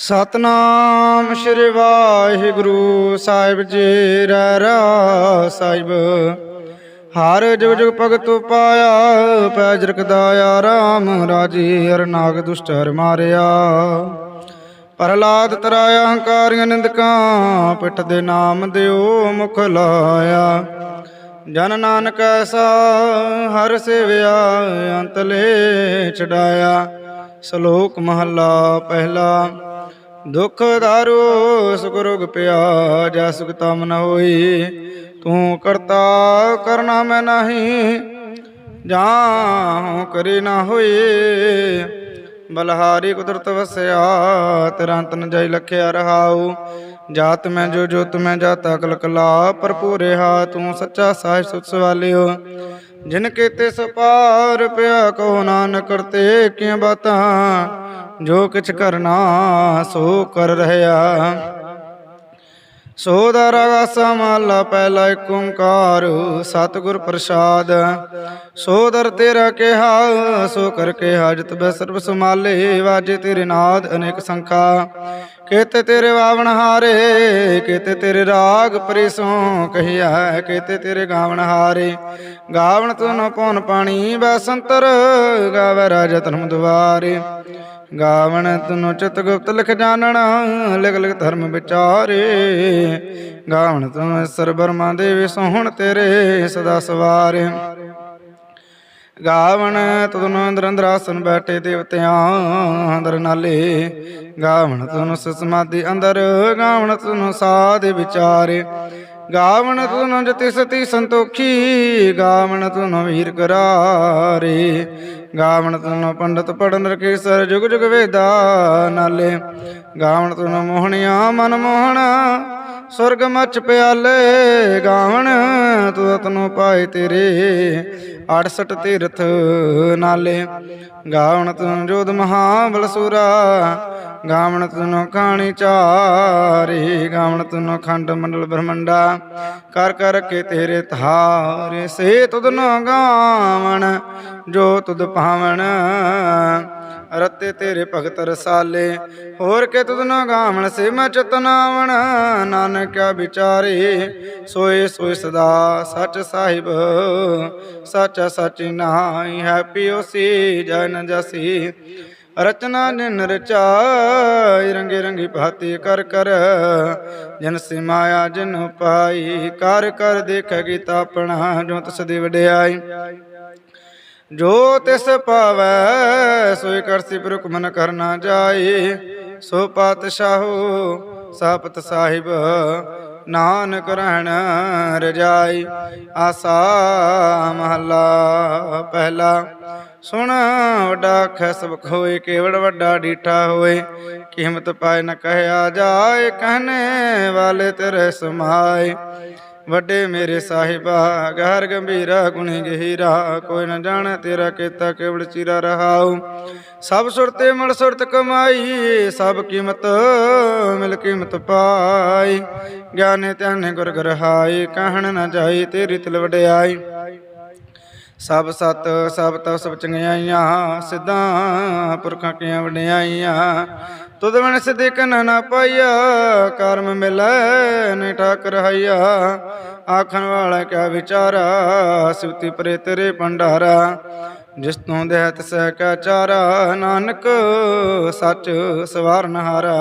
ਸਤਨਾਮ ਸ੍ਰੀ ਵਾਹਿਗੁਰੂ ਸਾਹਿਬ ਜੀ ਰਹਿ ਰਾ ਸਾਹਿਬ। ਹਰ ਜੁਗ ਜੁਗ ਭਗਤ ਪਾਇਆ, ਪੈ ਜਰਕਦਾਇਆ ਰਾਮ ਰਾਜੀ ਹਰ ਨਾਗ ਦੁਸ਼ਟ ਹਰ ਮਾਰਿਆ। ਪ੍ਰਹਲਾਦ ਤਰਾਇਆ, ਹੰਕਾਰੀਆਂ ਨਿੰਦਕਾਂ, ਪਿੱਠ ਦੇ ਨਾਮ ਦਿਓ ਮੁਖ ਲਾਇਆ। ਜਨ ਨਾਨਕ ਐਸਾ ਹਰ ਸੇਵਿਆ, ਅੰਤ ਲੈ ਛਡਾਇਆ। ਸ਼ਲੋਕ ਮਹੱਲਾ ਪਹਿਲਾ। ਦੁਖ ਦਾਰੂ ਸੁਖ ਪਿਆ ਜਾ ਸੁਖ ਤਮ ਨ ਹੋਈ ਤੂੰ ਕਰਤਾ, ਕਰਨਾ ਮੈਂ ਨਹੀਂ ਜਾਂ ਕਰੇ ਨਾ ਹੋਏ ਬਲਹਾਰੀ ਕੁਦਰਤ ਵਸਿਆ, ਤੇਰਾ ਅੰਤ ਨ ਜਾਈ ਲਖਿਆ ਰਹਾਉ। ਜਾਤ ਮੈਂ ਜੋ ਜੋਤ ਮੈਂ ਜਾਤਾ, ਕਲਕਲਾ ਭਰਪੂਰ ਹਾ ਤੂੰ ਸੱਚਾ ਸਾਹਿਬ ਸੁਤ ਸਵਾਲਿਓ। ਜਿਨ ਕੀਤੇ ਸਪਾਰ ਪਿਆ ਕੋ ਨਾਨਕ ਕਰਤੇ ਕਿਆਂ ਬਾਤਾਂ, ਜੋ ਕਿਛ ਕਰਨਾ ਸੋ ਕਰ ਰਹਾ ਸੋ ਦਾ ਰਗਾਸਾ ਪਹਿਲਾ ਏਕ ਓੰਕਾਰ, ਸਤਿਗੁਰ ਪ੍ਰਸਾਦ। ਸੋ ਦਰ ਤੇਰਾ ਕਿਹਾ, ਸੋ ਕਰ ਕੇ ਹਾਜਤ ਬੈ ਸਰਬ ਸਮਾਲੇ ਵਾਜੇ ਤੇਰੇ ਨਾਦ ਅਨੇਕ ਸੰਖਾ। ਕੇਤੇ ਤੇਰੇ ਵਾਵਣ ਹਾਰੇ, ਕੇਤੇ ਤੇਰੇ ਰਾਗ ਪਰਿਸੋਂ ਕਹੀਆ ਕੇਤੇ ਤੇਰੇ ਗਾਵਣ ਹਾਰੇ। ਗਾਵਣ ਤੁਨ ਪਉਨ ਪਾਣੀ, ਬੈ ਸੰਤਰ, ਗਾਵੇ ਰਾਜ ਧਰਮ ਦੁਆਰੇ। ਗਾਵਣ ਤਨੋ ਚਿਤ ਗੁਪਤ ਲਿਖ ਜਾਣਨਾ ਲਿਖ ਲਿਖ ਧਰਮ ਵਿਚਾਰੇ। ਗਾਵਣ ਤਨ ਸਰ ਬਰਮਾ ਦੇਵੀ ਸੋਹਣ ਤੇਰੇ, ਸਦਾ ਸਵਾਰੇ। ਗਾਵਣ ਤਦਨੁ ਅੰਦਰ ਅੰਦਰ ਆਸਨ ਬੈਠੇ ਦੇਵਤਿਆਂ ਅੰਦਰ ਨਾਲੇ। ਗਾਵਣ ਤਨੁ ਸਮਾਧੀ ਅੰਦਰ, ਗਾਵਣ ਤਨੁ ਸਾਧ ਵਿਚਾਰੇ। ਗਾਵਣ ਤਨੁ ਜਤੀ ਸਤੀ ਸੰਤੋਖੀ, ਗਾਵਣ ਤਨੁ ਵੀਰ ਕਰਾਰੇ। ਗਾਵਣ ਤਨੁ ਪੰਡਤ ਪੜਨ ਰਕੇਸਰ ਜੁਗ ਜੁਗ ਵੇਦਾ ਨਾਲੇ। ਗਾਵਣ ਤਨੁ ਮੋਹਣਿਆ ਮਨ ਮੋਹਣਾ ਸੁਰਗ ਮਚ ਪਿਆਲੇ ਗਾਵਣ, ਤੂੰ ਤਨੋ ਪਾਏ ਤੇਰੇ। 68 ਤੀਰਥ ਨਾਲੇ ਗਾਵਣ ਤੂੰ ਜੋਧ ਮਹਾਬਲ ਸੂਰਾ ਗਾਵਣ ਤੂੰ ਖਾਣੀ ਚਾਰੇ, ਗਾਵਣ ਤੂੰ ਖੰਡ ਮੰਡਲ ਬ੍ਰਹਮੰਡਾ। ਕਰ ਕਰ ਕੇ ਤੇਰੇ ਧਾਰੇ ਸੇ ਤੁਧ ਨੋ ਗਾਵਣ, ਜੋ ਤੁਧ ਪਾਵਣ। ਰਤੇ ਤੇਰੇ ਭਗਤ ਰਸਾਲੇ। ਹੋਰ ਕੇ ਤੁਧ ਨਾ ਗਾਵਣ ਸੇ ਮੈਂ ਚਤਨਾਵਣ ਨਾਨਕਿਆ ਵਿਚਾਰੇ, ਸੋਏ ਸੋਏ ਸਦਾ ਸੱਚ ਸਾਹਿਬ, ਸੱਚਾ ਸੱਚ ਨਾਹੀ ਹੈ ਪਿਓ ਸੀ, ਜਨ ਜਸੀ। ਰਚਨਾ ਨਿਨ ਰਚਾਈ, ਰੰਗੇ ਰੰਗੀ ਭਾਤੀ ਕਰ ਕਰ, ਜਨ ਸੇ ਮਾਇਆ ਜਨ ਪਾਈ ਕਰ ਕਰ ਦੇਖੇਗੀ ਆਪਣਾ, ਜੋ ਤਸ ਦੀ ਵਡਿਆਈ। ਜੋ ਤਿਸ ਪਾਵੈ ਸੋਈ ਕਰਸੀ ਪ੍ਰੁਖ ਮਨ ਕਰਨਾ ਜਾਏ। ਸੋ ਪਾਤਸ਼ਾਹੋ ਸਾਪਤ ਸਾਹਿਬ, ਨਾਨਕ ਰਹਿਣ ਰਜਾਈ। ਆਸਾ ਮਹੱਲਾ ਪਹਿਲਾ। ਸੁਣ ਵੱਡਾ ਖਸਬ ਖੋਏ ਕੇਵੜ ਵੱਡਾ ਡੀਠਾ ਹੋਏ। ਕੀਮਤ ਪਾਏ ਨ ਕਹਿਆ ਜਾਏ, ਕਹਨੇ ਵਾਲੇ ਤੇਰੇ ਸਮਾਏ। ਵੱਡੇ ਮੇਰੇ ਸਾਹਿਬਾ, ਗਹਿਰ ਗੰਭੀਰਾ, ਗੁਣੀ ਗਹੀਰਾ, ਕੋਈ ਨਾ ਜਾਣ ਤੇਰਾ ਕੀਤਾ ਕੇਵਲ ਚੀਰਾ ਰਹਾਉ। ਸਭ ਸੁਰਤੇ ਮਲ ਸੁਰਤ ਕਮਾਈ, ਸਭ ਕੀਮਤ ਮਿਲ ਕੀਮਤ ਪਾਈ। ਗਿਆਨੇ ਧਿਆਨੇ ਗੁਰ ਗਰਹਾਈ, ਕਹਿਣ ਨਾ ਜਾਈ ਤੇਰੀ ਤਿਲ ਵਡਿਆਈ। ਸਭ ਸਤ, ਸਭ ਤਵ ਸਭ ਚੰਗਿਆਈਆਂ, ਸਿੱਧਾ ਪੁਰਖਾਂ ਕੀਆਂ ਵਡਿਆਈਆਂ। ਤੁਧ ਬਣ ਸਿਦਕ ਨਾ ਪਾਈਆ, ਕਰਮ ਮਿਲੈ ਨੇ ਠਾਕ ਰਹਾਈਆ ਆਖਣ ਵਾਲਾ ਕਿਆ ਵਿਚਾਰਾ, ਸਿਵਤੀ ਪਰੇ ਤੇਰੇ ਭੰਡਾਰਾ। ਜਿਸ ਤੋਂ ਦੇਹਤ ਸਹਿ ਕਾ ਚਾਰਾ, ਨਾਨਕ ਸੱਚ ਸਵਾਰਨ ਹਾਰਾ।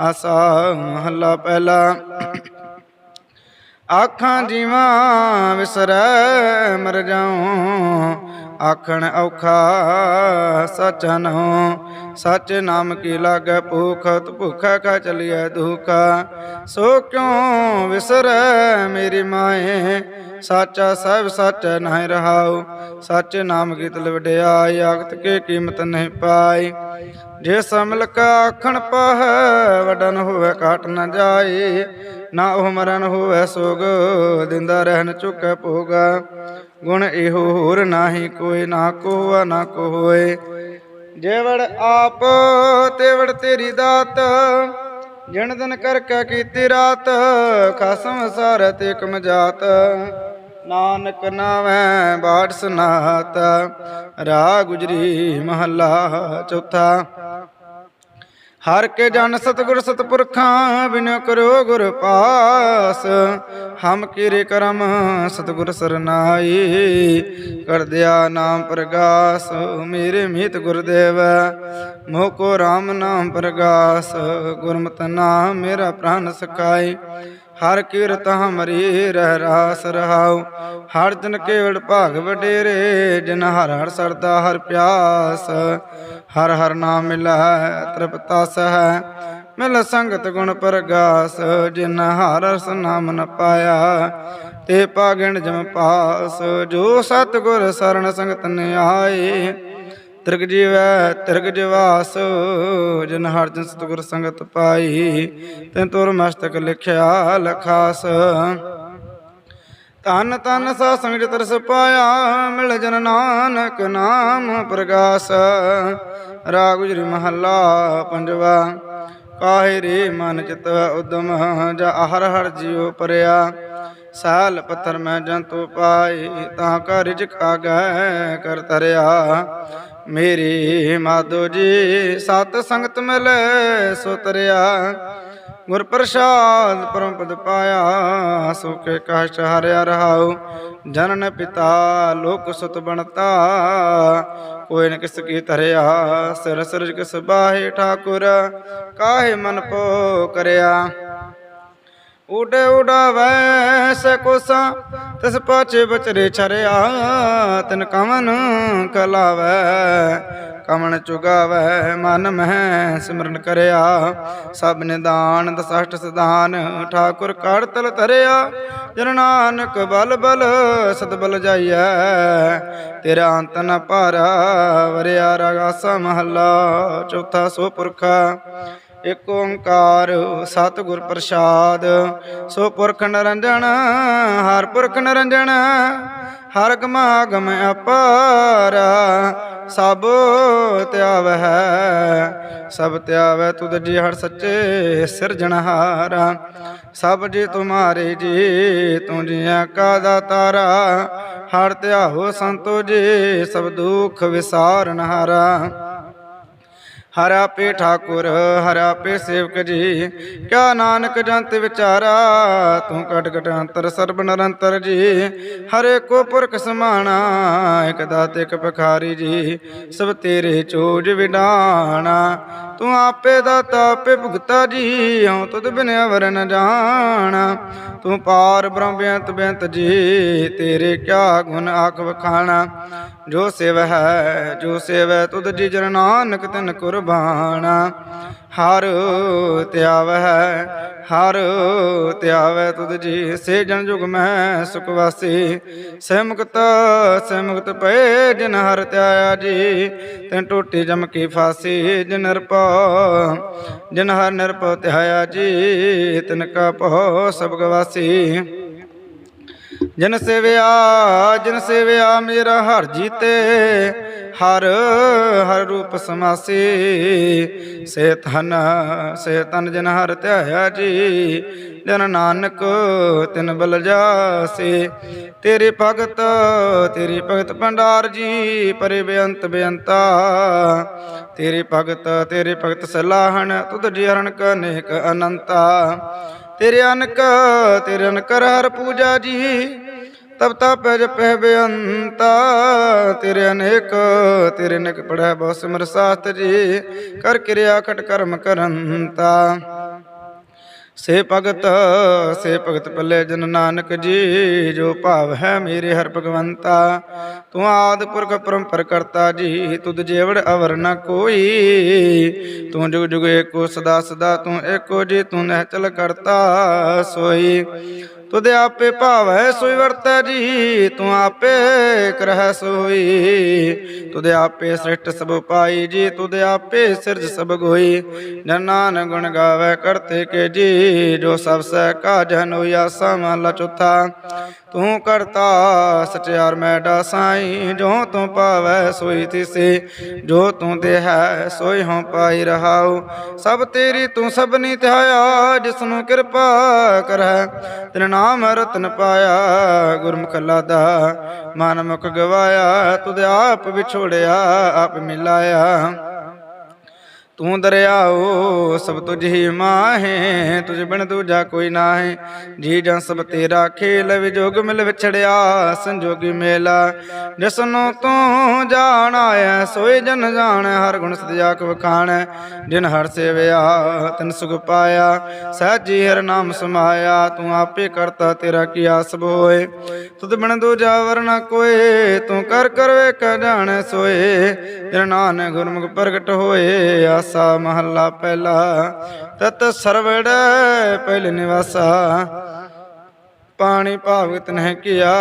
ਆਸਾ ਮਹੱਲਾ ਪਹਿਲਾ। ਆਖਾਂ ਜੀਵਾਂ ਵਿਸਰੈ, ਮਰ ਜਾਉ। ਆਖਣ ਔਖਾ ਸਚ ਨਹੁ ਸਚ ਨਾਮ ਕੀ ਲਾਗੈ ਭੂਖਤ, ਭੁਖਾ ਖਾ ਚਲੀਐ ਦੁਖਾ ਸੋ ਕਿਉ ਵਿਸਰੈ ਮੇਰੀ ਮਾਏ? ਸਾਚਾ ਸਭ ਸੱਚ ਨਹੀਂ ਰਹਾਉ। ਸੱਚ ਨਾਮ ਕੀ ਤਲ ਵਡਿਆਈ ਆਖਤ ਕੇ ਕੀਮਤ ਨਹੀਂ ਪਾਈ। ਜੇ ਸਮਲਕ ਆਖਣ ਪਾਹ, ਵਡਨ ਹੋਵੇ ਕਾਟ ਨ ਜਾਏ ਨਾ ਉਹ ਮਰਨ ਹੋਵੇ ਸੋਗ, ਦਿੰਦਾ ਰਹਿਣ ਚੁੱਕੈ ਭੋਗਾ। ਗੁਣ ਇਹੋ ਹੋਰ ਨਾਹੀ ਕੋਈ ਨਾ ਕੋ ਹੋਆ ਨਾ ਕੋ ਹੋਏ ਜੇ ਆਪ ਤੇ ਤੇਰੀ ਦਾਤ। ਜਣ ਦਿਨ ਕਰ ਕੈ ਕੀਤੀ ਰਾਤ, ਖਸਮ ਸਾਰ ਤੇ ਕਮ ਜਾਤ। ਨਾਨਕ ਨਾਵੇਂ ਬਾਟ ਸਨਾਤ ਰਾ ਗੁਜਰੀ ਮਹੱਲਾ ਚੌਥਾ। ਹਰ ਕੇ ਜਨ ਸਤਗੁਰ ਸਤਪੁਰਖਾਂ, ਬਿਨੋ ਕਰੋ ਗੁਰ ਪਾਸ। ਹਮ ਕੀਰੇ ਕਰਮ ਸਤਗੁਰ ਸਰਨਾਈ, ਕਰ ਦਿਆ ਨਾਮ ਪ੍ਰਗਾਸ। ਮੇਰੇ ਮੀਤ ਗੁਰਦੇਵ, ਮੋਹ ਕੋ RAM ਨਾਮ ਪ੍ਰਗਾਸ। ਗੁਰਮਤਿ ਨਾਮ ਮੇਰਾ ਪ੍ਰਾਨ ਸਕਾਈ ਹਰ ਕੀਰਤ ਹਮਰੀ ਰਹਿ ਰਾਸ ਰਹਾਉ। ਹਰ ਜਨ ਕੇਵਲ ਭਾਗ ਵਡੇਰੇ, ਜਿਨ ਹਰ ਹਰ ਸਰਦਾ ਹਰ ਪਿਆਸ। ਹਰ ਹਰ ਨਾਮ ਮਿਲੈ, ਤ੍ਰਿਪਤਾ ਸਹਿ। ਮਿਲ ਸੰਗਤ ਗੁਣ ਪ੍ਰਗਾਸ, ਜਿਨ ਹਰ ਰਸ ਨਾਮ ਨ ਪਾਇਆ। ਤੇ ਪਾਗਣ ਜਮ ਪਾਸ, ਜੋ ਸਤਿਗੁਰ ਸਰਣ ਸੰਗਤ ਨ ਆਏ ਤਿਰਗ ਜੀਵੈ, ਤ੍ਰਿਗ ਜਵਾਸ, ਜਿਨ ਹਰ ਜਨ ਸਤਿਗੁਰ ਸੰਗਤ ਪਾਈ। ਤੈਨ ਤੁਰ ਮਸਤਕ ਲਿਖਿਆ ਲਖਾਸ। ਧਨ ਤਨ ਸਾ ਸੰਗ ਤਰਸ ਪਾਇਆ, ਮਿਲ ਜਨ ਨਾਨਕ ਨਾਮ ਪ੍ਰਗਾਸ। ਰਾਗੁਜਰੀ ਮਹੱਲਾ ਪੰਜਵਾ, ਕਾਹੇ ਰੇ ਮਨ ਚਿਤ ਉਦਮ, ਜਾ ਹਰ ਹਰ ਜਿਉ ਪਰਿਆ। ਸਾਲ ਪੱਥਰ ਮੈਂ ਜੰਤੂ ਪਾਈ ਤਾਂ ਕਰ ਰਿਜਕ ਆਗੈ ਕਰ ਤਰਿਆ। ਮੇਰੀ ਮਾਧੋ ਜੀ, ਸਤ ਸੰਗਤ ਮਿਲੈ ਸੋ ਤਰਿਆ ਗੁਰ ਪ੍ਰਸਾਦ ਪਰਮ ਪਦ ਪਾਇਆ, ਸੁਖੇ ਕਸ਼ਟ ਹਰਿਆ ਰਹਾਉ, ਜਨਨ ਪਿਤਾ ਲੋਕ ਸੁਤ ਬਣਤਾ। ਕੋਈ ਨ ਕਿਸ ਕੀ ਧਰਿਆ, ਸਿਰ ਸਿਰਜ ਕਿਸ ਬਾਹੇ ਠਾਕੁਰ, ਕਾਹੇ ਮਨ ਪੋ ਕਰਿਆ। ਉਡ ਉਡਾਵੈ ਸਕੋਸਾ ਤਿਸ ਪਾਛੇ ਬਚਰੇ ਛਰਿਆ, ਤਿਨ ਕਮਨ ਕਲਾਵੈ। ਕਮਨ ਚੁਗਾਵੈ ਮਨ ਮਹਿ ਸਿਮਰਨ ਕਰਿਆ। ਸਭ ਨਿਦਾਨ ਦਸਸ਼ਟ ਸਦਾਨ ਠਾਕੁਰ ਕੜ ਤਲ ਧਰਿਆ। ਜਨ ਨਾਨਕ ਬਲ ਬਲ ਸਦ ਬਲ ਜਾਈਐ। ਤੇਰਾ ਅੰਤ ਨ ਭਾਰਾ, ਵਰਿਆ ਰਗਾਸਾ ਮਹੱਲਾ, ਚੌਥਾ ਸੋ ਪੁਰਖਾ। ਇਕ ਓੰਕਾਰ ਸਤਿਗੁਰ ਪ੍ਰਸਾਦ, ਸੋ ਪੁਰਖ ਨਰੰਜਨ, ਹਰ ਪੁਰਖ ਨਰੰਜਨ, ਹਰ ਗਮਾਗਮ ਅਪਾਰ, ਸਭ ਧਿਆਵੈ ਸਭ ਧਿਆਵੈ ਤੁਧ ਜੀ ਹਰ ਸੱਚੇ ਸਿਰਜਣਹਾਰਾ ਸਭ ਜੀ ਤੁਮਾਰੇ ਜੀ ਤੂੰ ਜੀਆਂ ਕਾ ਦਾਤਾਰਾ, ਹਰ ਧਿਆਵੋ ਸੰਤੋ ਜੀ ਸਭ ਦੁਖ ਵਿਸਾਰਨਹਾਰਾ ਹਰਾ ਪੇ ਠਾਕੁਰ, ਹਰਾ ਪੇ ਸੇਵਕ ਜੀ। ਕਿਆ ਨਾਨਕ ਜੰਤ ਵਿਚਾਰਾ, ਤੂੰ ਕਟ ਕਟ ਅੰਤਰ ਸਰਬ ਨਿਰੰਤਰ ਜੀ। ਹਰੇ ਕੋ ਪੁਰਖ ਸਮਾਣਾ, ਇਕ ਦਾਤੇ, ਇਕ ਭਖਾਰੀ ਜੀ। ਸਭ ਤੇਰੇ ਚੋਜ ਵਿਡਾਣਾ, ਤੂੰ ਆਪੇ ਦਾਤਾ, ਆਪੇ ਭੁਗਤਾ ਜੀ। ਹਉ ਤੁਧ ਬਿਨ ਅਵਰ ਨ ਜਾਣਾ, ਤੂੰ ਪਾਰ ਬ੍ਰਹਮ ਬੇਅੰਤ ਬੇਅੰਤ ਜੀ। ਤੇਰੇ ਕਿਆ ਗੁਣ ਆਖ ਵਖਾਣਾ ਜੋ ਸਿਵ ਹੈ, ਜੋ ਸੇਵੈ ਤੁਧ ਜੀ ਜਨ ਨਾਨਕ ਤਿਨ ਕੁਰਬਾਨਾ। ਹਰ ਧਿਆਵੈ ਹਰ ਧਿਆਵੈ ਤੁਧ ਜੀ, ਸੇ ਜਨ ਜੁਗ ਮੈਂ ਸੁਖ ਵਾਸੀ। ਸੇ ਮੁਕਤ ਪਏ ਜਿਨ ਹਰ ਧਿਆਇਆ ਜੀ, ਤਿਨ ਟੋਟੀ ਜਮ ਕੀ ਫਾਸੀ, ਜਿਨ ਨਿਰਪਉ ਜਿਨ ਹਰ ਨਿਰਪਉ ਤਿਆਇਆ ਜੀ, ਤਿਨ ਕਾ ਪਹੁ ਸਭ ਗਵਾਸੀ ਜਨ ਸੇਵਿਆ ਜਨ ਸੇਵਿਆ ਮੇਰਾ ਹਰ ਜੀਤੇ, ਹਰ ਹਰ ਰੂਪ ਸਮਾਸੀ। ਸੇ ਤਨ ਸੇ ਤਨ ਜਿਨ ਹਰ ਧਿਆਇਆ ਜੀ, ਜਨ ਨਾਨਕ ਤਿਨ ਬਲ ਜਾਸੇ। ਤੇਰੇ ਭਗਤ, ਤੇਰੀ ਭਗਤ ਭੰਡਾਰ ਜੀ, ਪਰੇ ਬੇਅੰਤ ਬੇਅੰਤਾ। ਤੇਰੇ ਭਗਤ ਤੇਰੇ ਭਗਤ ਸਲਾਹਣ, ਤੁਧ ਜੀ ਹਰਨ ਕਨੇਕ ਅਨੰਤਾ। ਤੇਰੇ ਅਨਕ, ਤੇਰੇ ਅਨਕਰ ਹਰ ਪੂਜਾ ਜੀ ਤਬ ਤਪ ਜਪੈ ਬੇਅੰਤਾ, ਤੇਰੇ ਅਨੇਕ, ਤੇਰੇ ਨਿਕ ਪੜੈ ਬਹੁ ਸਿਮਰ ਸਾਸਤ ਜੀ, ਕਰ ਕਿਰਿਆ ਖਟ ਕਰਮ ਕਰੰਤਾ। ਸੇ ਭਗਤ ਸੇ ਭਗਤ ਪੱਲੇ ਜਨ ਨਾਨਕ ਜੀ, ਜੋ ਭਾਵ ਹੈ ਮੇਰੇ ਹਰ ਭਗਵੰਤਾ। ਤੂੰ ਆਦ ਪੁਰਖ ਪਰੰਪਰ ਕਰਤਾ ਜੀ, ਤੁਧ ਜੇਵੜ ਅਵਰ ਨ ਕੋਈ। ਤੂੰ ਜੁਗ ਜੁਗ ਏਕੋ ਸਦਾ ਸਦਾ ਤੂੰ ਏਕੋ ਜੀ, ਤੂੰ ਨਹਿ ਕਰਤਾ ਸੋਈ। ਤੁਧ ਆਪੇ ਭਾਵੈ ਸੋਈ ਵਰਤੈ ਜੀ, ਤੂੰ ਆਪੇ ਕਰਹਿ ਸੋਈ। ਤੁਧ ਆਪੇ ਸ੍ਰਿਸ਼ਟ ਸਭ ਪਾਈ ਜੀ, ਤੁਧ ਆਪੇ ਸਿਰਜ ਸਭ ਗੋਈ। ਜਨਾਨ ਗੁਣ ਗਾਵੇ ਕਰਤੇ ਕੇ ਜੀ, ਜੋ ਸਭ ਸਹਿ ਕਾ ਜਨ ਹੋਇਆ ਮਹਲਾ ਚੌਥਾ। ਤੂੰ ਕਰਤਾ ਸਚਿਆਰ ਮੈਡਾ ਸਾਈ ਜੋ ਤੂੰ ਪਾਵੈ ਸੋਈ ਤਿਸੇ। ਜੋ ਤੂੰ ਦੇ ਹੈ ਸੋਈ ਹਉ ਪਾਈ ਰਹਾਉ। ਸਭ ਤੇਰੀ ਤੂੰ ਸਭਨੀ ਧਿਆਇਆ ਜਿਸ ਨੂੰ ਕਿਰਪਾ ਕਰੈ ਤੇਰਾ ਨਾਮ ਰਤਨ ਪਾਇਆ ਗੁਰਮੁਖ ਲਾਦਾ। ਮਨ ਮੁਖ ਗਵਾਇਆ ਤੁਧ ਆਪ ਵਿਛੋੜਿਆ ਆਪ ਮਿਲਾਇਆ। ਤੂੰ ਦਰਿਆਓ, ਸਭ ਤੁਝ ਹੀ ਮਾਹੇ, ਤੁਝ ਬਿਨ ਦੂਜਾ ਕੋਈ ਨਾਹੀ। ਜੀ ਜਨ ਸਭ ਤੇਰਾ ਖੇਲ ਵਿਜੋਗ ਮਿਲ ਵਿਛੜਿਆ, ਸੰਜੋਗੀ ਮੇਲਾ। ਜਿਸਨੂੰ ਤੂੰ ਜਾਣ ਆਇਆ ਸੋਈ ਜਨ ਜਾਣ, ਹਰ ਗੁਣ ਸਤਿਆ ਕੋ ਵਖਾਣ। ਜਿਨ ਹਰ ਸੇਵਿਆ, ਤਿਨ ਸੁਖ ਪਾਇਆ, ਸਹਿਜੀ ਹਰ ਨਾਮ ਸਮਾਇਆ। ਤੂੰ ਆਪੇ ਕਰਤਾ, ਤੇਰਾ ਕੀ ਆਸ ਹੋਏ। ਤੁਧ ਬਿਨ ਦੂਜਾ ਵਰਨਾ ਕੋਏ, ਤੂੰ ਕਰ ਕਰ ਵੇਖ ਜਾਣ ਸੋਏ। ਤੇਰਾ ਨਾਨਕ ਗੁਰਮੁਖ ਪ੍ਰਗਟ ਹੋਏ ਆਸਾ ਮਹੱਲਾ ਪਹਿਲਾ। ਤਤ ਸਰਵੜ ਪਹਿਲ ਨਿਵਾਸਾ। ਪਾਣੀ ਭਾਵਿਤ ਨਹਿ ਕੀਆ,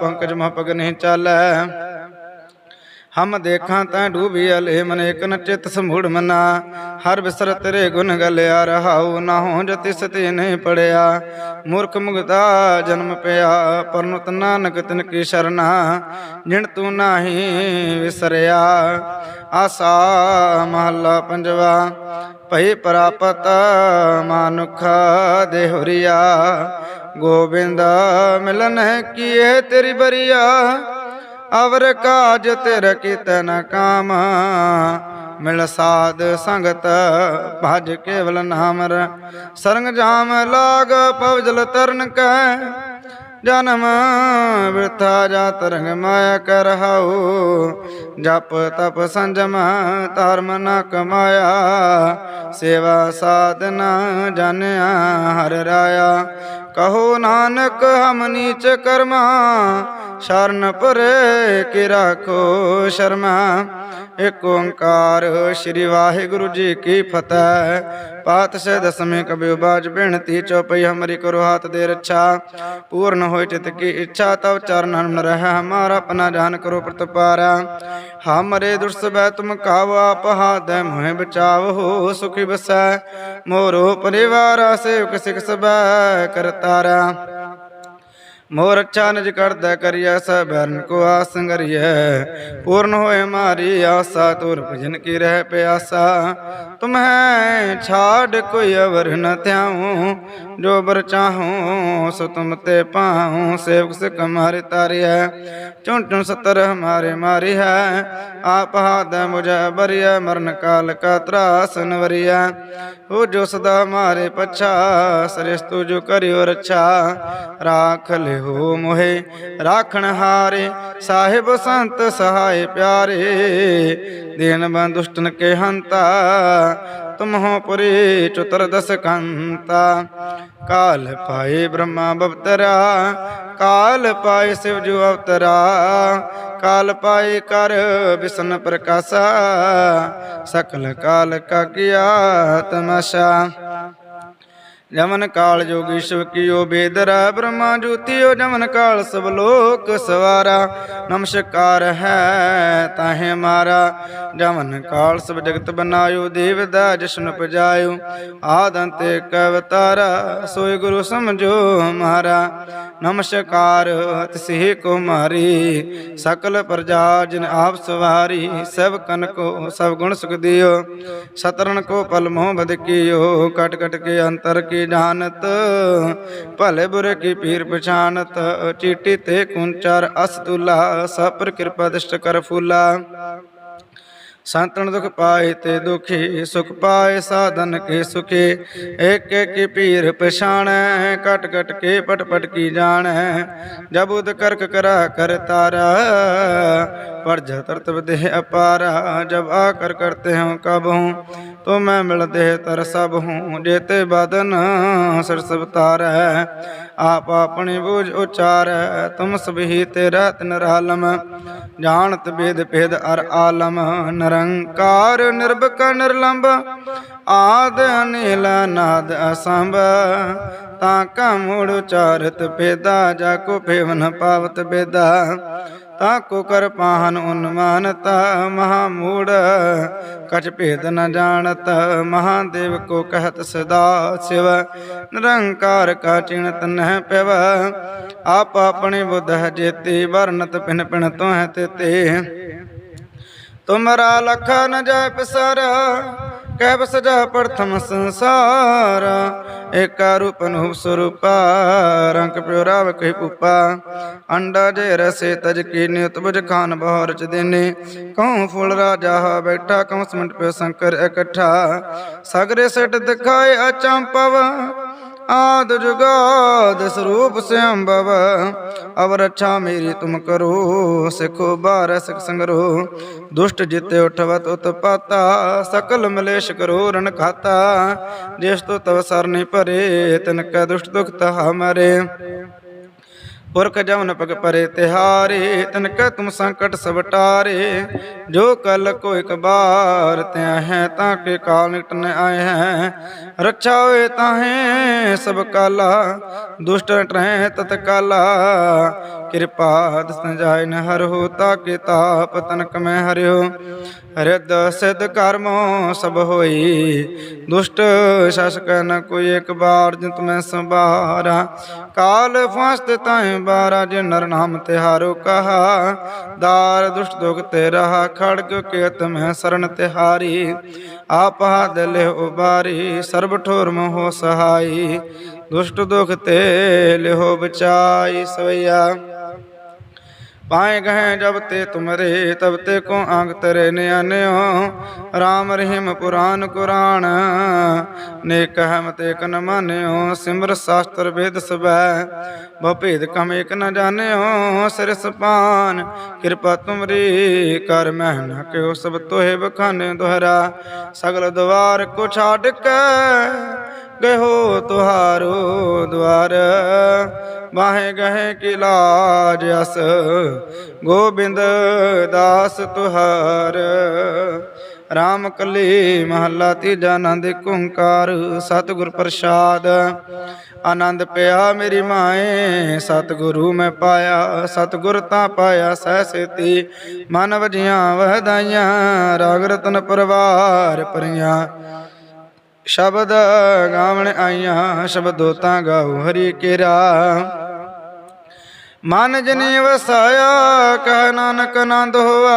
ਪੰਕਜ ਮਹ ਪਗ ਨਹੀਂ ਚਾਲੈ। ਹਮ ਦੇਖਾਂ ਤਾਂ ਡੂਬੀ ਅਲੇ ਮਨ ਇਕ ਨ ਚਿਤ ਸਮੂੜ ਮਨਾ। ਹਰ ਬਿਸਰ ਤੇਰੇ ਗੁਣ ਗਲਿਆ, ਰਹਾਉ ਨਾ ਹੋ ਜਤਿ ਸਤੇ ਨਹੀਂ ਪੜਿਆ। ਮੂਰਖ ਮੁਗਦਾ ਜਨਮ ਪਿਆ ਪਰਨੁਤ ਨਾਨਕ ਤਿਨ ਕੀ ਸ਼ਰਨਾ। ਜਿਣ ਤੂੰ ਨਾਹੀ ਵਿਸਰਿਆ, ਆਸਾ ਮਹੱਲਾ ਪੰਜਵਾ। ਭਈ ਪ੍ਰਾਪਤ ਮਾਨੁਖ ਦੇਹੁਰੀਆ ਗੋਬਿੰਦ ਮਿਲਨ ਹੈ ਕੀਏ ਤੇਰੀ ਬਰੀਆ। ਅਵਰ ਕਾਜ ਤੇਰ ਕੀਤੇ ਨ ਕਾਮ। ਮਿਲ ਸਾਧ ਸੰਗਤ ਭਜ ਕੇਵਲ ਨਾਮ ਰ ਸਰੰਗ ਜਾਮ ਲਾਗ ਪਵਜਲ ਤਰਨ ਕੈ। ਜਨਮ ਬਿਰਥਾ ਜਾ ਤਰੰਗ ਮਾਇਆ ਕਰ ਹਾਉ। ਜਪ ਤਪ ਸੰਜਮ ਧਰਮ ਨ ਕਮਾਇਆ। ਸੇਵਾ ਸਾਧਨਾ ਜਾਣਿਆ ਹਰ ਰਾਇਆ। ਕਹੋ ਨਾਨਕ, ਹਮ ਨੀਚ ਕਰਮਾ, ਸ਼ਰਨ ਪਰੇ ਕੀ ਰਾਖੋ ਸ਼ਰਮਾ। ਏਕ ਓੰਕਾਰ ਸ੍ਰੀ ਵਾਹਿਗੁਰੂ ਜੀ ਕੀ ਫਤਿਹ। ਪਾਤਸ਼ਾਹ ਦਸਵੇਂ ਕਬਿਉ ਬਾਜ ਬਿਨਤੀ ਚਉਪਈ ਹਮਰੀ ਕਰੋ ਹਾਥ ਦੇ ਰੱਛਾ। ਪੂਰਨ ਹੋਇ ਚਿਤ ਕੀ ਇੱਛਾ, ਤਵ ਚਰਨਨ ਮਨ ਰਹਿ ਹਮਾਰਾ, ਆਪਣਾ ਜਾਨ ਕਰੋ ਪ੍ਰਤਪਾਰਾ ਹਮਰੇ ਦੁਰਸਬੈ ਤੁਮ ਕਾਵ, ਆਪ ਹਾਥ ਮੋਹਿ ਬਚਾਵ ਹੋ ਸੁਖੀ ਬਸੈ ਮੋਰੋ ਪਰਿਵਾਰ ਸੇਵਕ ਸਿਖ ਸਬੈ ਕਰਤਾਰਾ ਮੋਰ ਅੱਛਾ ਨਿਜ ਕਰਦਾ ਕਰਿਆ ਸਬਰਨ ਕੋ ਆਸ ਪੂਰਨ ਹੋਏ ਮਾਰੀ ਆਸਾ, ਤੁਰ ਭਜਨ ਕੀ ਰਹਿ ਪਿਆਸਾ। ਤੁਮਹਿ ਛਾੜ ਕੋਈ ਅਵਰ ਨ ਥਿਆਉ ਜੋ ਬਰ ਚਾਹੂੰ ਸੋ ਤੁਮ ਤੇ ਪਾਉ। ਸੇਵਕ ਸਿਕ ਹਮਾਰੇ ਤਾਰਿਐ, ਚੁਣ ਚੁਣ ਸਤਰ ਹਮਾਰੇ ਮਾਰੀ ਹੈ। ਆਪ ਹਾਦ ਮੁਝੈ ਬਰਿਐ, ਮਰਨ ਕਾਲ ਕਾ ਤਰਾਸ ਨਵਰਿਐ। ਹੋ ਜੋ ਸਦਾ ਮਾਰੇ ਪਛਾ ਸਰਿਸ ਤੂ ਜੋ ਕਰਿਓ ਰੱਛਾ। ਰਾਖ ਲਿਓ ਮੋਹਿ, ਰਾਖਣ ਹਾਰੇ। ਸਾਹਿਬ ਸੰਤ ਸਹਾਇ ਪਿਆਰੇ। ਦੇਨ ਬੰਦੁਸ਼ਟਨ ਕੇ ਹੰਤਾ, ਤੁਮਹੁ ਪੁਰੀ ਚਤੁਰ ਦਸ ਕੰਤਾ। ਕਾਲ ਪਾਏ ਬ੍ਰਹਮਾ ਬਵਤਰਾ, ਕਾਲ ਪਾਏ ਸਿਵ ਜੋ ਅਵਤਰਾ। ਕਾਲ ਪਾਏ ਕਰ ਵਿਸ਼ਨ ਪ੍ਰਕਾਸ਼ਾ, ਸਕਲ ਕਾਲ ਕਾ ਕੀਆ ਤਮਸ਼ਾ ਜਮਨ ਕਾਲ ਜੋਗੀ ਸ਼ਿਵ ਕੀਓ ਬੇਦਰਾ, ਬ੍ਰਹਮਾ ਜੋਤੀਓ ਜਮਨ ਕਾਲ ਸਭ ਲੋਕ ਸਵਾਰਾ। ਨਮਸਕਾਰ ਹੈ ਤਾਹੇ ਮਾਰਾ, ਜਮਨ ਕਾਲ ਸਭ ਜਗਤ ਬਨਾਇਓ, ਦੇਵ ਦਾ ਜਸ਼ਨ ਪਜਾਇਓ। ਆਦੰਤੇ ਕਵਤਾਰਾ ਸੋਈ ਗੁਰੂ ਸਮਝੋ ਹਮਾਰਾ ਨਮਸਕਾਰ ਤਿਸੇ ਕੋ ਮਾਰੀ ਸਕਲ ਪ੍ਰਜਾ ਜਿਨ ਆਪ ਸਵਾਰੀ, ਸਭ ਕਨ ਕੋ, ਸਭ ਗੁਣ ਸੁਖ ਦਿਓ। ਸਤਰਨ ਕੋ ਪਲ ਮੋਹ ਬਦ ਕੀਓ, ਕਟ ਕਟ ਕੇ ਅੰਤਰ ਕੀ ਜਾਣਤ? ਭਲੇ ਬੁਰੇ ਕੀ ਪੀਰ ਪਛਾਨਤ ਚੀਟੀ ਤੇ ਕੁੰਚਰ ਅਸਤੁਲਾ ਸਭ ਪਰ ਕਿਰਪਾ ਦਿਸ਼ਟ ਕਰ ਫੂਲਾ। ਸੰਤਨ ਦੁਖ ਪਾਏ ਤੇ ਦੁਖੀ ਸੁਖ ਪਾਏ, ਸਾਧਨ ਕੇ ਸੁਖੇ। ਏਕ ਏਕ ਪੀਰ ਪਛਾਣੈ ਕਟ ਕਟ ਕੇ ਪਟ ਪਟ ਕੀ ਜਾਣੈ। ਜਬ ਉਦ ਕਰਕ ਕਰਾ ਕਰ ਤਾਰਾ ਪਰ ਤਰਤਬ ਦੇਹ ਅਪਾਰਾ, ਜਬ ਆ ਕਰ ਕਰਤੇ ਹਉ ਕਬ ਹੂੰ ਤੋ ਮੈਂ ਮਿਲ ਦੇਹ ਤਰ ਸਭ ਹੂੰ ਜੇਤੇ ਬਦਨ ਸਰਸ ਅਵਤਾਰੈ ਆਪ ਆਪਣੀ ਬੂਝ ਉਚਾਰੈ, ਤੁਮ ਸਭੀ ਤੇਰਾ ਨਿਰਾਲਮ ਜਾਣਤ ਬੇਦ ਭੇਦ ਅਰ ਆਲਮ, ਨਿਰੰਕਾਰ ਨਿਰਭਕ ਨਿਰਲੰਭ ਆਦ ਅਨਿਲ ਨਾਦ ਅਸੰਭ, ਤਾਂ ਕਾ ਮੂੜ ਉਚਾਰਤ ਭੇਦਾ, ਜਾ ਕੋ ਪਾਵਤ ਬੇਦਾ ਤਾ ਕੋ ਕਰ ਪਾਹਨ ਉਨਮਾਨਤਾ, ਮਹਾ ਮੂੜ। ਕਛ ਭੇਦ ਨ ਜਾਣਤ, ਮਹਾਦੇਵ ਕੋ ਕਹਤ ਸਦਾ ਸਿਵ। ਨਿਰੰਕਾਰ ਕਾ ਚਿਣਤ ਨਹਿ ਪਿਵ। ਆਪ ਆਪਣੀ ਬੁੱਧ ਹੈ ਜੇਤੀ ਵਰਨਤ ਪਿਨ ਪਿਨ ਤੋ ਹੈ ਤੇਤੇ। ਤੁਮਰਾ ਲਖ ਨ ਜਾਇ ਪਸਰ ਕਹਿ ਬਸਜਾ ਪ੍ਰਥਮ ਸੰਸਾਰ, ਏਕਾ ਰੂਪ ਨੂੰ ਸਰੂਪਾ, ਰੰਗ ਪਿਓ ਰਾਵ ਕਹਿ ਪੂਪਾ ਅੰਡਾ ਜੇ ਰਸੇ ਤਜ ਕੀ ਨਿਤ ਖਾਨ ਬਹਰ ਚ ਦੇਨੇ। ਕਉ ਫੁੱਲ ਰਾਜਾ ਹਾ ਬੈਠਾ, ਕਉ ਸਮਟ ਪਿਓ ਸ਼ੰਕਰ ਇਕੱਠਾ। ਸਗਰੇ ਸਟ ਦਿਖਾਏ ਅਚੰਪਵ ਆਦ ਜੁਗਾਦ ਸਰੂਪ ਸੰਭਵ ਅਵ ਰੱਛਾ ਮੇਰੀ ਤੁਮ ਕਰੋ, ਸਿਖੋ ਬਾਰ ਸਿਖ ਸੰਗਰੋ। ਦੁਸ਼ਟ ਜਿਤੇ ਉਠਵਤ ਉਤਪਾਤਾ, ਸਕਲ ਮਲੇਸ਼ ਕਰੋ ਰਣ ਖਾਤਾ। ਜਿਸ ਤੋ ਤਵ ਸਰਨੇ ਭਰੇ, ਤਿਨ ਕੈ ਦੁਸ਼ਟ ਦੁਖ ਤਹਾ ਮਰੇ। ਪੁਰਖ ਜਮਨ ਪਗ ਪਰੇ ਤਿਹਾਰੇ ਤਨ ਕੈ ਤੁਮ ਸੰਕਟ ਸਭ ਟਾਰੇ। ਜੋ ਕਲ ਕੋ ਇਕ ਬਾਰ ਤਿਆ ਹੈ, ਤਾਂ ਕੇ ਕਾਲ ਨਿਕਟ ਨ ਆਏ ਹੈ। ਰੱਛਾ ਹੋਏ ਤਾਹੇ ਸਭ ਕਾਲਾ, ਦੁਸ਼ਟ ਟਰੈ ਤਤ ਕਾਲਾ। ਕਿਰਪਾ ਦਸਨ ਜਾਇ ਨ ਹਰ ਹੋ ਤਾ ਕੇ ਤਾਪ ਤਨਕ ਮੈਂ ਹਰਿਓ। ਰਿਦ ਸਿਧ ਕਰਮੋ ਸਭ ਹੋਈ। ਦੁਸ਼ਟ ਸ਼ਸਕ ਨ ਕੋਈ ਇੱਕ ਬਾਰ ਜਿਤ ਮੈਂ ਸੰਭਾਰਾ। ਕਾਲ ਫਾਸਤ ਤਾਏ ਬਾਰਾ, ਜੇ ਨਰ ਨਾਮ ਤਿਹਾਰੋ ਕਹਾ। ਦਾਰ ਦੁਸ਼ਟ ਦੁਖ ਤੇ ਰਹਾ, ਖੜਗ ਕੇਤ ਮੈਂ ਸ਼ਰਨ ਤਿਹਾਰੀ ਆਪ ਹਾਦ ਲੈ ਉਬਾਰੀ, ਸਰਬ ਠੋਰ ਮੋਹ ਸਹਾਈ। ਦੁਸ਼ਟ ਦੁਖ ਤੇ ਲਿਹੋ ਬਚਾਈ ਸਵਈਆ। ਪਾਏ ਗਏ ਜਬ ਤੇ ਤੁਮਰੇ ਤਬ ਤੇ ਕੋ ਅੰਗ ਤਰੇ ਨਿਆਨਿਓ RAM ਰਹੀਮ ਪੁਰਾਨ ਕੁਰਾਨ ਨੇ ਕਹਿਮ ਤੇ ਕਨ ਮਾਨਿਓ। ਸਿਮਰ ਸ਼ਾਸਤਰ ਵੇਦ ਸਬੈ, ਬਹੁ ਭੇਦ ਕਮ ਇਕ ਨ ਜਾਣਿਓ। ਸਿਰ ਸਪਾਨ, ਕਿਰਪਾ ਤੁਮਰੀ, ਕਰ ਮਹਿ ਨ ਕਿਓ ਸਭ ਤੋਹਿ ਬਖਾਨੇ ਦੁਹਰਾ। ਸਗਲ ਦਵਾਰ ਕੋ ਛਾੜ ਕੇ ਗਇਓ ਤੁਹਾਰੋ ਦਵਾਰ ਬਾਹੇ ਗਹੇ ਕੀ ਲਾਜ ਅਸ। ਗੋਬਿੰਦ ਦਾਸ ਤੁਹਾਰ। ਰਾਮ ਕਲੀ ਮਹੱਲਾ ਤੀਜਾ ਆਨੰਦ ਓੰਕਾਰ ਸਤਿਗੁਰ ਪ੍ਰਸਾਦ, ਆਨੰਦ ਪਿਆ ਮੇਰੀ ਮਾਏ। ਸਤਿਗੁਰੂ ਮੈਂ ਪਾਇਆ, ਸਤਿਗੁਰ ਤਾਂ ਪਾਇਆ ਸਹਿ ਸੇਤੀ। ਮਨ ਵਜੀਆਂ ਵਹਦਾਈਆਂ ਰਾਗ ਰਤਨ ਪਰਵਾਰ ਪਰੀਆਂ ਸ਼ਬਦ ਗਾਵਣ ਆਈਆਂ, ਸ਼ਬਦੋ ਤਾਂ ਗਾਉ ਹਰੀ ਕੇਰਾ। ਮਨ ਜਨੀ ਵਸਾਇਆ, ਕਹਿ ਨਾਨਕ ਆਨੰਦ ਹੋਆ,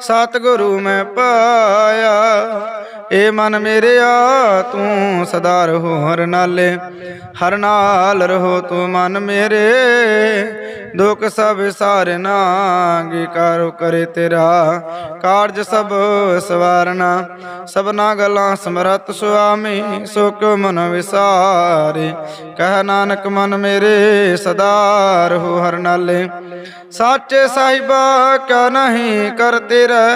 ਸਤਿਗੁਰੂ ਮੈਂ ਪਾਇਆ। ਏ ਮਨ ਮੇਰਿਆ, ਤੂੰ ਸਦਾ ਰਹੋ ਹਰ ਨਾਲੇ, ਹਰ ਨਾਲ ਰਹੋ ਤੂੰ ਮਨ ਮੇਰੇ। ਦੁਖ ਸਭ ਸਾਰਨਾ ਗੀ ਕਾਰੋ ਕਰੇ ਤੇਰਾ ਕਾਰਜ ਸਭ ਸਵਾਰਨਾ। ਸਭਨਾ ਗੱਲਾਂ ਸਮਰਤ ਸੁਆਮੀ, ਸੁਖ ਕਿਉ ਮਨ ਵਿਸਾਰੇ। ਕਹਿ ਨਾਨਕ ਮਨ ਮੇਰੇ ਸਦਾ ਰਹੋ ਹਰ ਨਾਲੇ। ਸਾਚੇ ਸਾਹਿਬਾ, ਕਿਆ ਨਹੀਂ ਕਰ ਤੇਰਾ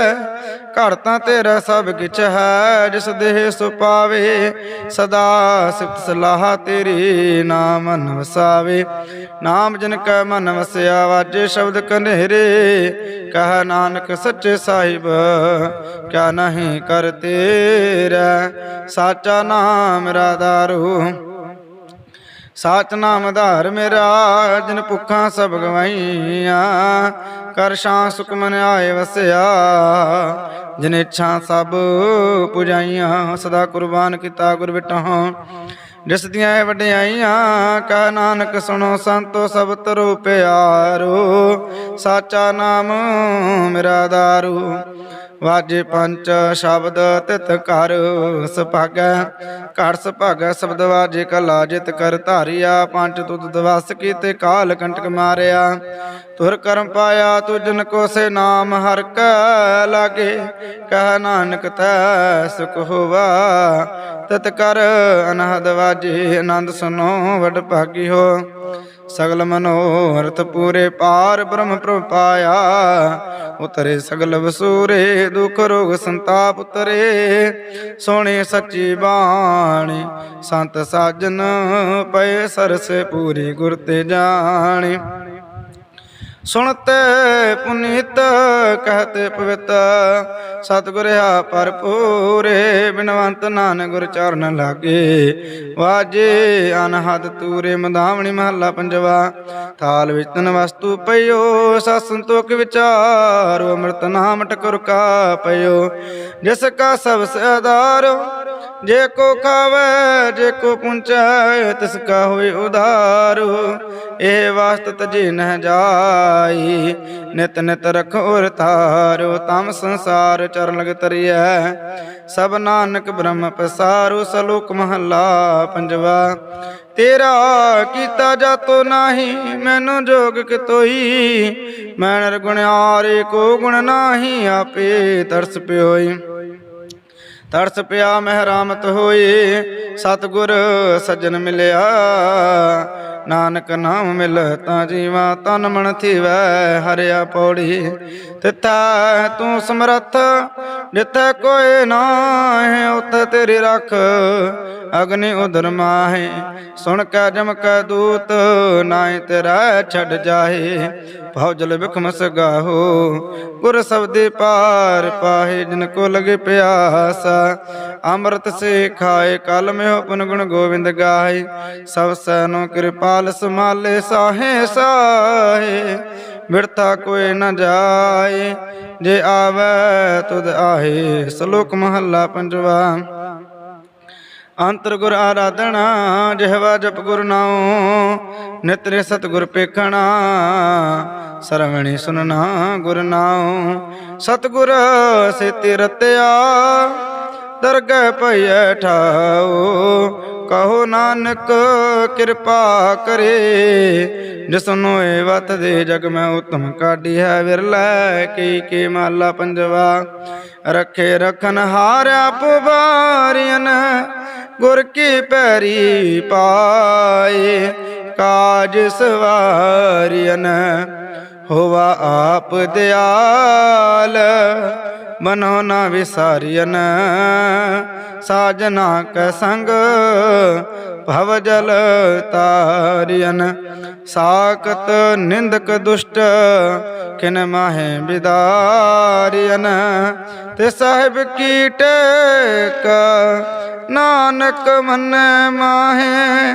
ਘਰ ਤਾਂ ਤੇਰਾ ਸਭ ਕਿਛ ਹੈ, ਜਿਸ ਦੇਹ ਸੁ ਪਾਵੇ, ਸਦਾ ਸਿਫਤ ਸਲਾਹ ਤੇਰੀ ਨਾਮ ਮਨ ਵਸਾਵੇ ਨਾਮ ਜਿਨ ਕੈ ਮਨ ਵਸਿਆ ਵਾਜੇ ਸ਼ਬਦ ਕਨੇਰੇ ਕਹ ਨਾਨਕ ਸੱਚੇ ਸਾਹਿਬ, ਕਿਆ ਨਹੀਂ ਕਰ ਤੇਰਾ ਸਾਚਾ ਨਾਮ ਮੇਰਾ ਦਾਰੂ ਨਾਮ ਧਾਰ ਮੇਰਾ, ਜਿਨ ਭੁੱਖਾਂ ਸਭ ਗਵਾਈਆਂ ਕਰ ਸ਼ਾਂ ਸੁਖ ਆਏ ਵਸਿਆ, ਜਿਨ ਇੱਛਾ ਸਭ ਪੁਜਾਈਆਂ। ਸਦਾ ਕੁਰਬਾਨ ਕੀਤਾ ਗੁਰ ਵਿਟਹੁ ਜਿਸ ਦੀਆਂ ਇਹ ਵਡਿਆਈਆਂ। ਕਹ ਨਾਨਕ ਸੁਣੋ ਸੰਤੋ ਸਭ ਤਰੋ ਪਿਆਰੋ, ਸਾਚਾ ਨਾਮ ਮੇਰਾ ਦਾਰੂ। ਵਾਜੇ ਪੰਚ ਸ਼ਬਦ ਤਿਤ ਕਰ ਸੁਭਾਗੈ ਘਰ ਸੁਭਾਗੈ, ਸ਼ਬਦ ਵਾਜੇ ਕਲਾ ਜਿਤ ਕਰ ਧਾਰਿਆ, ਪੰਜ ਤੁਧ ਦਵਸ ਕੀਤੇ ਕਾਲ ਕੰਟਕ ਮਾਰਿਆ। ਤੁਰ ਕਰਮ ਪਾਇਆ ਤੁਜਨ ਕੋ ਸੇ ਨਾਮ ਹਰ ਕੈ ਲਾਗੇ, ਕਹ ਨਾਨਕ ਤੈ ਸੁਖ ਹੋਵਾ। ਤਤ ਕਰ ਅਨਹਦ ਵਾਜੇ ਆਨੰਦ ਸੁਨੋ ਵਡ ਭਾਗੀ ਹੋ। ਸਗਲ ਮਨੋਰਥ ਪੂਰੇ ਪਾਰ ਬ੍ਰਹਮ ਪ੍ਰਭ ਪਾਇਆ। ਉਤਰੇ ਸਗਲ ਵਸੂਰੇ, ਦੁਖ ਰੋਗ ਸੰਤਾਪ ਉਤਰੇ। ਸੋਹਣੇ ਸੱਚੀ ਬਾਣੀ, ਸੰਤ ਸਾਜਨ ਪਏ ਸਰਸੇ ਪੂਰੀ ਗੁਰ ਤੇ ਜਾਣੀ। ਸੁਣਤੇ ਪੁਨੀਤ, ਕਹਤੇ ਪਵਿੱਤ। ਸਤਿਗੁਰ ਆ ਭਰਪੂਰੇ, ਬਿਨਵੰਤ ਨਾਨਕ ਗੁਰ ਚਰਨ ਲਾਗੇ। ਵਾਜੇ ਅਨਹਦ ਤੂਰੇ, ਮਦਾਵਣੀ ਮਹੱਲਾ ਪੰਜਵਾ। ਥਾਲ ਵਿੱਚ ਤਨ ਵਸਤੂ ਪਈਓ, ਸਤ ਸੰਤੋਖ ਵਿਚਾਰੋ, ਅੰਮ੍ਰਿਤ ਨਾਮ ਟਕੁਰ ਕਾ ਪਈਓ। ਜਿਸ ਕਾ ਸਭ ਸਦਾਰੋ ਜੇ ਕੋ ਖਾਵੇ, ਜੇ ਕੋ ਪੁੰਚੈ, ਤਿਸ ਕਾ ਹੋਏ ਉਧਾਰੋ। ਇਹ ਵਾਸਤ ਤਜੇ ਨਹਿ ਜਾਈ, ਨਿਤ ਨਿਤ ਰਖ ਉਰ ਤਮ ਸੰਸਾਰ ਚਰਨ ਲਗ ਤਰੀਐ, ਸਭ ਨਾਨਕ ਬ੍ਰਹਮ ਪਸਾਰੂ, ਸਲੋਕ ਮਹੱਲਾ ਪੰਜਵਾ। ਤੇਰਾ ਕੀਤਾ ਜਾਤੋ ਨਾਹੀ, ਮੈਨੂੰ ਜੋਗ ਕਿਤੋਈ। ਮੈਂ ਨਿਰਗੁਣਿਆਰੇ ਕੋ ਗੁਣ ਨਾਹੀ, ਆਪੇ ਤਰਸ ਪਿਓਈ। ਤਰਸ ਪਿਆ ਮਹਿਰਾਮਤ ਹੋਏ ਸਤਗੁਰ ਸੱਜਣ ਮਿਲਿਆ। ਨਾਨਕ ਨਾਮ ਮਿਲ ਤਾਂ ਜੀਵਾ ਤਨ ਮਨ ਥੀਵੈ, ਹਰਿਆ ਪੌੜੀ। ਤਿੱਥੈ ਤੂੰ ਸਮਰੱਥ ਜਿੱਥੈ ਕੋਈ ਨਾਹੀਂ ਉਥੇ ਤੇਰੀ ਰੱਖ। ਅਗਨੀ ਉਦਰ ਮਾਹੇ, ਸੁਣ ਕੇ ਜਮ ਕੈ ਦੂਤ, ਨਾਹੀਂ ਤੇਰਾ ਛੱਡ ਜਾਏ ਭਉ ਜਲ ਬਿਖਮ ਸਗਾਹੋ ਗੁਰ ਸਬਦੇ ਪਾਰ ਪਾਹੇ, ਜਿਨ ਕੋ ਲਗੇ ਪਿਆਸਾ। ਅੰਮ੍ਰਿਤ ਸੇ ਖਾਏ ਕਲ ਮੈਂ ਉਪਨ ਗੁਣ ਗੋਬਿੰਦ ਗਾਏ ਸਭ ਸੈਨੋ ਕਿਰਪਾਲ ਸਮਾਲੇ ਸਾਹੇ ਸਾਹੇ ਬਿਰਤਾ ਕੋਈ ਨ ਜਾਏ। ਜੇ ਆਵੇ ਤੁਧ ਆਹੇ, ਸ਼ਲੋਕ ਮਹੱਲਾ ਪੰਜਵਾ। ਅੰਤਰ ਗੁਰ ਆਰਾਧਣਾ ਜਿਹਵਾ ਜਪ ਗੁਰ ਨਾਉ, ਨਿਤਰੇ ਸਤਗੁਰ ਪੇਖਣਾ, ਸਰਵਣੀ ਸੁਨਣਾ ਗੁਰ ਨਾਉ। ਸਤਗੁਰ ਸੇਤੇ ਰਤਿਆ ਦਰਗਹਿ ਭਈਐ ਠਾਓ ਕਹੋ ਨਾਨਕ ਕਿਰਪਾ ਕਰੇ। ਜਿਸਨੂੰ ਏ ਵਤ ਦੇ ਜਗ ਮੈਂ ਉਤਮ ਕਾਢੀ ਹੈ, ਵਿਰਲੇ ਕੀ ਕੀ ਮਾਲਾ ਪੰਜਵਾ। ਰਖੇ ਰਖਨ ਹਾਰਿਆ ਪੁਬਾਰੀਨ ਗੁਰ ਕੀ ਪੈਰੀ ਪਾਏ। ਕਾਜ ਸਵਾਰੀਨ ਹੋਵਾ ਆਪ ਦਿਆਲ ਮਨੋ ਨਾ ਵਿਸਾਰੀਨ ਸਾਜਨਾ ਕੈ ਸੰਗ, ਭਵ ਜਲ ਤਾਰੀਨ ਸਾਕਤ ਨਿੰਦਕ ਦੁਸ਼ਟ, ਕਿਨ ਮਾਹੇ ਬਿਦਾਰੀਨ ਤੇ ਸਾਹਿਬ ਕੀ ਟੇਕ, ਨਾਨਕ ਮਨ ਮਾਹੇ।